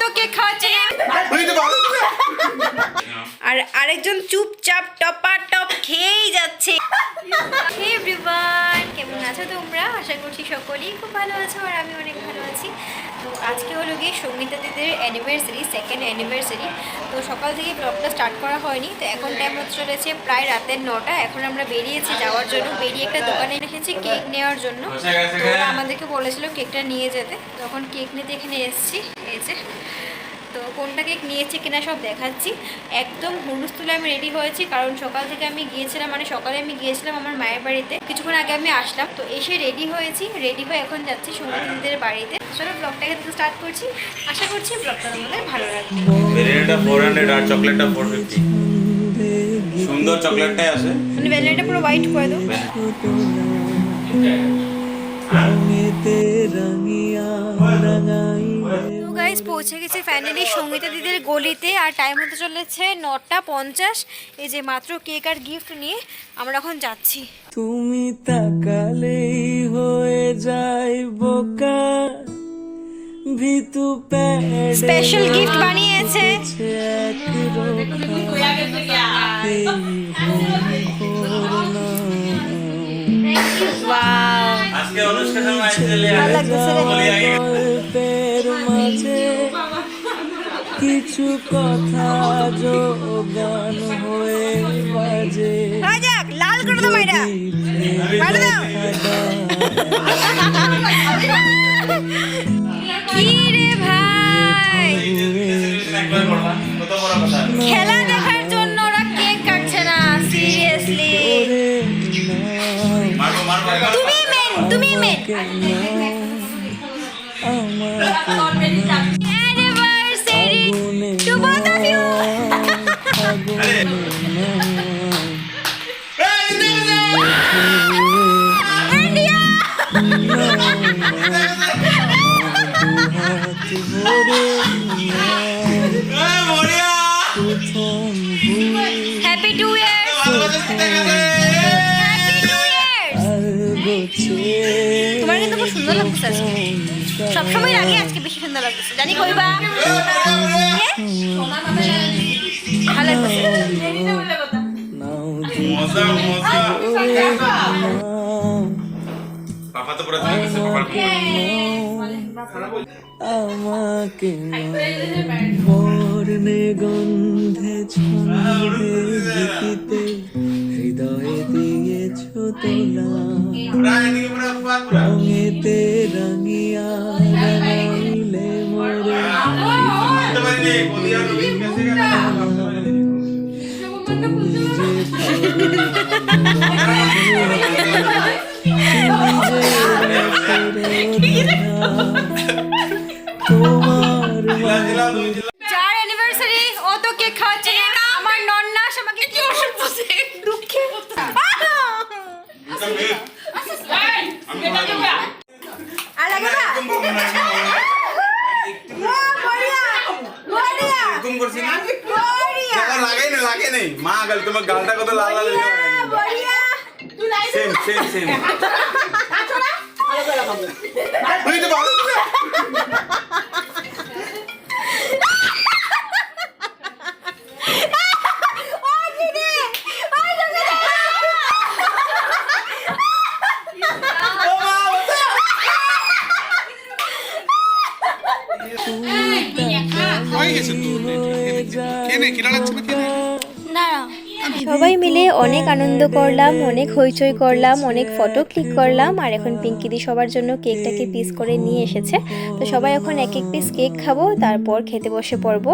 তো খাচ্ছে আর আরেকজন চুপচাপ টপা টপ খেয়েই যাচ্ছে। এভরিওয়ান কেমন আছো তোমরা? আশা করছি সকলেই খুব ভালো আছো আর আমি অনেক ভালো আছি। তো আজকে হলো গিয়ে সঙ্গীতা দিদির অ্যানিভার্সারি সেকেন্ড অ্যানিভার্সারি তো সকাল থেকে ব্লগটা স্টার্ট করা হয়নি। তো এখন টাইম হচ্ছে চলেছে প্রায় রাতের নটা। এখন আমরা বেরিয়েছি যাওয়ার জন্য। বেরিয়ে একটা দোকানে রেখেছি কেক নেওয়ার জন্য। তো আমাদেরকে বলেছিল কেকটা নিয়ে যেতে। তখন কেক নিতে এখানে এসেছি। এই যে। তো কোনটা কেক নিয়েছে কিনা সব দেখাচ্ছি। একদম হুলুস্থুলে আমি রেডি হয়েছি কারণ সকাল থেকে আমি গিয়েছিলাম মানে সকালে আমি গিয়েছিলাম আমার মায়ের বাড়িতে। কিছুক্ষণ আগে আমি আসলাম তো এসে রেডি হয়েছি রেডি হয়ে এখন যাচ্ছি সঙ্গীতদের বাড়িতে। চলো ব্লগটাকে থেকে স্টার্ট করছি। আশা করছি ব্লগটা তোমাদের ভালো লাগবে। ভেরিয়েন্টটা ফোর হান্ড্রেড আর চকলেটটা ফোর ফিফটি সুন্দর চকলেটটাই আছে। মানে ভ্যানিলাটা পুরো হোয়াইট করে দাও। তো গাইজ পৌঁছে গেছি ফাইনালি সঙ্গীতা দিদির গলিতে আর টাইম হতে চলেছে নটা পঞ্চাশ। এই যে মাত্র কেক আর গিফট নিয়ে আমরা এখন যাচ্ছি। তুমি তাকালেই হয়ে যায় বোকা। ভিতু স্পেশাল গিফট বানিয়েছে। আজকে কিছু কথা যোগান হয়ে বাজে। রাজাক লাল করে দাও মাইরা। দাও। কি রে ভাই? খেলা দেখার জন্য ওরা কেক কাটছে না সিরিয়াসলি তুমি মেন তুমি মেন হ্যাপি টু ইয়ার্স তোমার কিন্তু খুব সুন্দর লাগছে সবসময় লাগে আজকে। জানি কইবা ভালো আমাকে বর্ণে গন্ধে ছন্দে গীতিতে হৃদয়ে দিয়েছ তোলা রঙেতে তোমার গালটা কত লাল লাল সেম সেম সেম তুই তো ভালো। ছিল। সবাই মিলে অনেক আনন্দ করলাম, অনেক হইচই করলাম, অনেক ফটো ক্লিক করলাম, আর এখন পিঙ্কিদি সবার জন্য কেকটাকে পিস করে নিয়ে এসেছে। তো সবাই এখন এক এক পিস কেক খাব, তারপর খেতে বসে পড়ব।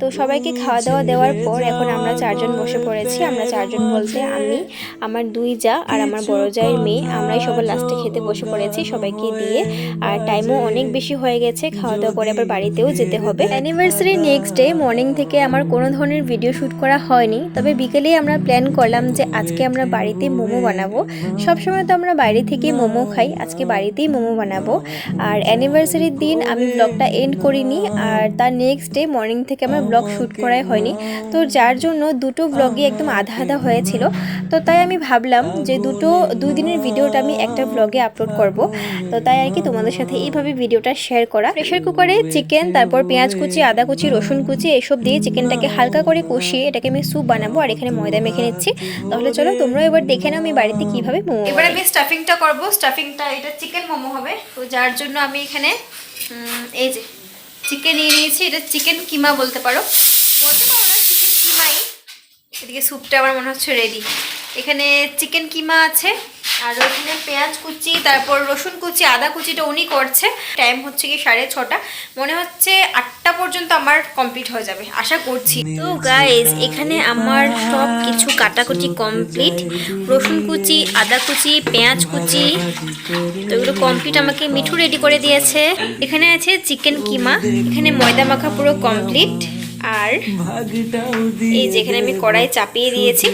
তো সবাইকে খাওয়া দাওয়া দেওয়ার পর এখন আমরা চারজন বসে পড়েছি। আমরা চারজন বলতে আমি, আমার দুই যা আর আমার বড় জায়ের মেয়ে। আমরাই সবার লাস্টে খেতে বসে পড়েছি সবাইকে দিয়ে। আর টাইমও অনেক বেশি হয়ে গেছে, খাওয়া দাওয়া করে আবার বাড়িতেও যেতে হবে। অ্যানিভার্সারি নেক্সট ডে মর্নিং থেকে আমার কোনো ধরনের ভিডিও শ্যুট করা হয়নি। তবে বিকেলে আমরা প্ল্যান করলাম যে আজকে আমরা বাড়িতে মোমো বানাবো। সবসময় তো আমরা বাইরে থেকে মোমো খাই, আজকে বাড়িতেই মোমো বানাবো। আর অ্যানিভার্সারির দিন আমি ব্লগটা এন্ড করিনি, আর তার নেক্সট ডে মর্নিং থেকে আমার ব্লগ শ্যুট করাই হয়নি। তো যার জন্য দুটো ব্লগই একদম আধা আধা হয়েছিল। তো তাই আমি ভাবলাম যে দুটো, দুই দিনের ভিডিওটা আমি একটা ব্লগে আপলোড করব। তো তাই আর কি তোমাদের সাথে এইভাবে ভিডিওটা শেয়ার করা। প্রেশার কুকারে চিকেন তারপর পেঁয়াজ কুচি, আদা কুচি, রসুন কুচি, এসব দিয়ে চিকেনটাকে হালকা করে কষিয়ে এটাকে আমি স্যুপ বানাবো আর এখানে ময়দা মেখে নিচ্ছি। তাহলে চলো তোমরা এবার দেখে নাও আমি বাড়িতে কীভাবে মোমো এবার আমি স্টাফিংটা করব। স্টাফিংটা এটা চিকেন মোমো হবে। তো যার জন্য আমি এখানে এই যে চিকেন নিয়ে নিয়েছি। এটা চিকেন কিমা বলতে পারো? বলতে পারো না চিকেন কিমাই। এদিকে স্যুপটা আমার মনে হচ্ছে রেডি এখানে চিকেন কিমা আছে, আর ওখানে পেঁয়াজ কুচি, তারপর রসুন কুচি, আদা কুচিটা উনি করছে। টাইম হচ্ছে কি সাড়ে ছটা। মনে হচ্ছে আটটা পর্যন্ত আমার কমপ্লিট হয়ে যাবে। আশা করছি। তো গাইজ এখানে আমার সব কিছু কাটাকুটি কমপ্লিট রসুন কুচি, আদা কুচি, পেঁয়াজ কুচি। তো এগুলো কমপ্লিট আমাকে মিঠু রেডি করে দিয়েছে। এখানে আছে চিকেন কিমা। এখানে ময়দা মাখা পুরো কমপ্লিট আর এই যে এখানে আমি কড়াই চাপিয়ে দিয়েছি।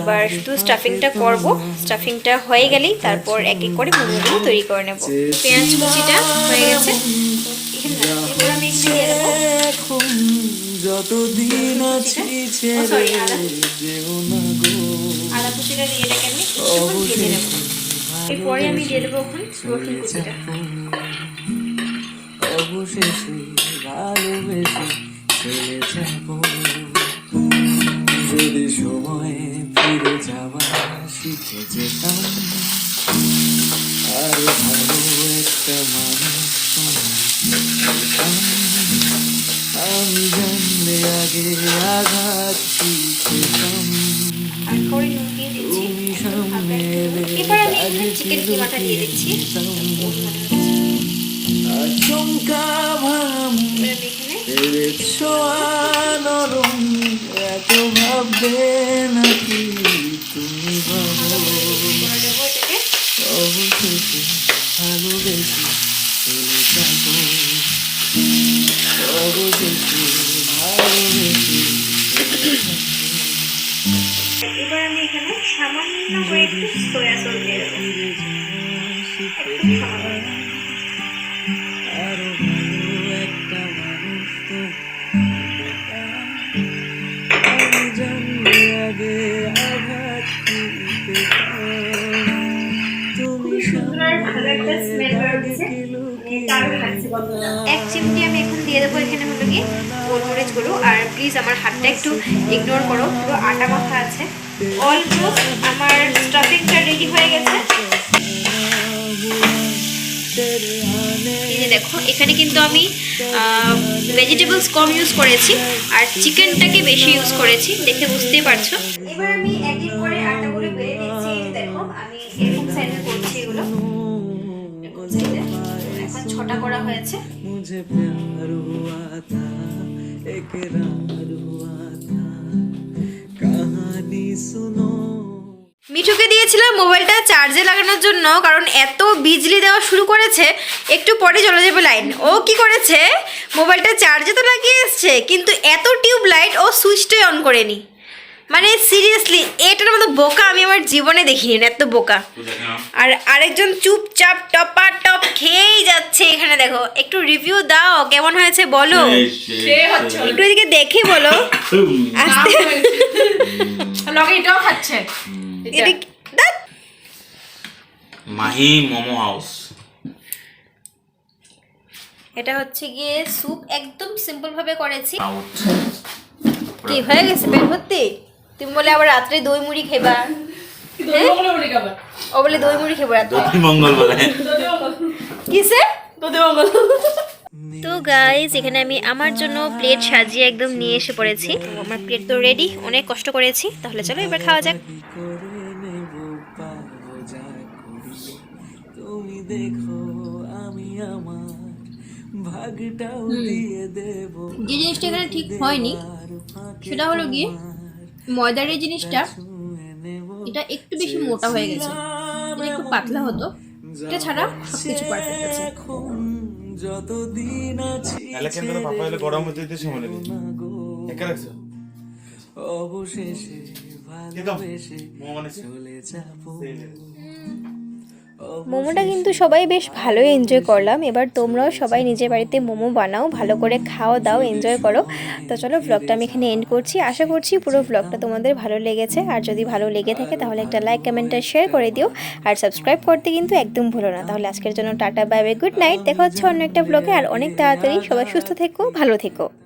এবার শুধু স্টাফিংটা করব। স্টাফিংটা হয়ে গেলেই তারপর এক এক করে মোমোগুলো তৈরি করে নেব। পেঁয়াজ কুচিটা হয়ে গেছে। আমি দিয়ে দেবো। কুচিটা দিয়ে আমি অবশেষে ভালোবেসে চলে যাব। যদি সময়ে ফিরে যাওয়া শিখে যেতাম আর ভালো একটা মানুষ আমি জানলে আগে আঘাত দিচ্ছি। তুমি সামনে এলে এখানে চিকেন কিমাটা দিয়ে দিচ্ছি। আচমকা এখানে পেরেছ নরম এত নাকি তুমি ভাবো অবশেষে ভালোবেসে চলে যাব অবশেষে এবার আমি এখানে সামান্য একটু সোয়া সস দিয়ে দেবো। এক চিমটি আমি এখন দিয়ে দেবো এখানে হলো গিয়ে গোলমরিচগুলো আর প্লিজ আমার হাতটা একটু ইগনোর করো, পুরো আটা মাখা আছে। অলমোস্ট আমার স্টাফিংটা রেডি হয়ে গেছে। দেখো, এখানে কিন্তু আমি ভেজিটেবলস কম ইউজ করেছি, আর চিকেনটাকে বেশি ইউজ করেছি, দেখে বুঝতেই পারছ। এবার আমি এক এক করে আটাগুলো বেড়ে করা হয়েছে। মিঠুকে দিয়েছিলাম মোবাইলটা চার্জে লাগানোর জন্য কারণ এত বিজলি দেওয়া শুরু করেছে একটু পরে চলে যাবে লাইন ও কি করেছে? মোবাইলটা চার্জে তো লাগিয়ে এসছে কিন্তু এত টিউব লাইট ও সুইচটাই অন করেনি। মানে সিরিয়াসলি এটার মতো বোকা আমি আমার জীবনে দেখিনি এত বোকা। আর আরেকজন চুপচাপ টপা টপ খেয়েই যাচ্ছে এখানে। দেখো একটু রিভিউ দাও কেমন হয়েছে বলো। একটু এদিকে দেখে বলো। লগে এটাও খাচ্ছে। মাহি মোমো হাউস। এটা হচ্ছে গিয়ে স্যুপ একদম সিম্পল ভাবে করেছি। কি হয়ে গেছে পেট ভর্তি? তুমি বলে আবার রাত্রে দই মুড়ি খেবা? ও বলে দই মুড়ি খেবো রাত্রে। মঙ্গল বলে। কিসে তো গাইজ এখানে আমি আমার জন্য প্লেট সাজিয়ে একদম নিয়ে এসে পড়েছি। আমার প্লেট তো রেডি অনেক কষ্ট করেছি। তাহলে চলো এবার খাওয়া যাক। তুমি দেখো আমি আমার যে জিনিসটা এখানে ঠিক হয়নি, সেটা হলো গিয়ে ময়দার এই জিনিসটা, এটা একটু বেশি মোটা হয়ে গেছে। এটা একটু পাতলা হতো। এটা ছাড়া? সবকিছু পারফেক্ট আছে এখন যতদিন আছি তাহলে কেন পাপা এলে গরম হতে দিতে সময় নেই। একা রাখছো? অবশেষে ভালোবেসে চলে যাব। মোমোটা কিন্তু সবাই বেশ ভালোই এনজয় করলাম। এবার তোমরাও সবাই নিজের বাড়িতে মোমো বানাও ভালো করে খাওয়া দাও এনজয় করো। তো চলো ব্লগটা আমি এখানে এন্ড করছি। আশা করছি পুরো ব্লগটা তোমাদের ভালো লেগেছে। আর যদি ভালো লেগে থাকে তাহলে একটা লাইক কমেন্ট আর শেয়ার করে দিও। আর সাবস্ক্রাইব করতে কিন্তু একদম ভুলো না। তাহলে আজকের জন্য tata bye bye good night দেখা হচ্ছে অন্য একটা ব্লগে আর অনেক তাড়াতাড়ি সবাই সুস্থ থেকো ভালো থেকো।